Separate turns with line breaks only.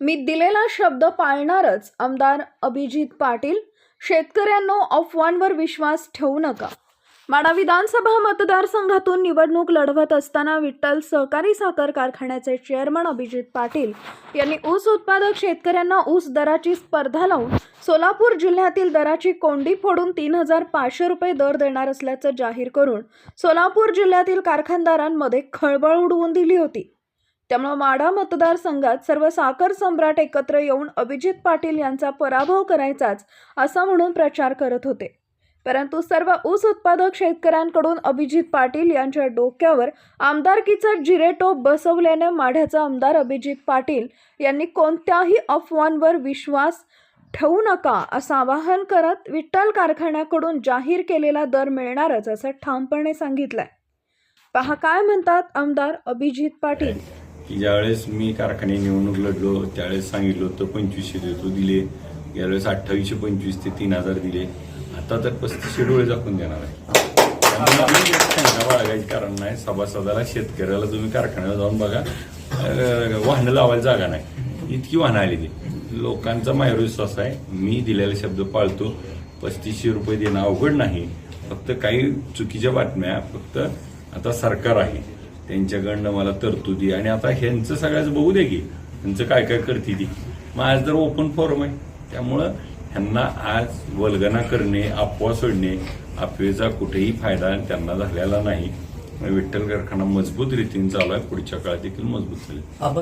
मी दिलेला शब्द पाळणारच आमदार अभिजित पाटील. शेतकऱ्यांनो अफवांवर विश्वास ठेवू नका. माडा विधानसभा मतदारसंघातून निवडणूक लढवत असताना विठ्ठल सहकारी साखर कारखान्याचे चेअरमन अभिजित पाटील यांनी ऊस उत्पादक शेतकऱ्यांना ऊस दराची स्पर्धा लावून सोलापूर जिल्ह्यातील दराची कोंडी फोडून तीन हजार पाचशे रुपये दर देणार असल्याचं जाहीर करून सोलापूर जिल्ह्यातील कारखानदारांमध्ये खळबळ उडवून दिली होती. त्यामुळे माढा मतदारसंघात सर्व साखर सम्राट एकत्र येऊन अभिजित पाटील यांचा पराभव करायचाच असं म्हणून प्रचार करत होते. परंतु सर्व ऊस उत्पादक शेतकऱ्यांकडून अभिजित पाटील यांच्या डोक्यावर आमदारकीचा जिरेटोप बसवल्याने माढ्याचा आमदार अभिजित पाटील यांनी कोणत्याही अफवांवर विश्वास ठेवू नका असं आवाहन करत विठ्ठल कारखान्याकडून जाहीर केलेला दर मिळणारच असं ठामपणे सांगितलंय. पहा काय म्हणतात आमदार अभिजित पाटील?
की ज्यावेळेस मी कारखाने निवडणूक लढलो त्यावेळेस सांगितलं होतं पंचवीसशे देतो दिले. यावेळेस अठ्ठावीसशे पंचवीस ते तीन हजार दिले. आता तर पस्तीसशे डोळे झाकून देणार आहे. बाळगायचं कारण नाही. सभासदाला शेतकऱ्याला तुम्ही कारखान्यावर जाऊन बघा. वाहनं लावायला जागा नाही. इतकी वाहनं आली ती लोकांचा माझ्यावर विश्वास आहे. मी दिलेला शब्द पाळतो. पस्तीसशे रुपये देणं अवघड नाही. फक्त काही चुकीच्या बातम्या फक्त आता सरकार आहे. त्यांच्याकडनं मला तरतुदी आणि आता ह्यांचं सगळ्याच बघू दे की ह्यांचं काय काय करते ती. मग आज तर ओपन फॉर्म आहे. त्यामुळं ह्यांना आज वल्गना करणे अफवा सोडणे अफवेचा कुठेही फायदा त्यांना झालेला नाही. विठ्ठल कारखाना मजबूत रीतीने चालू आहे. पुढच्या काळात देखील मजबूत झाले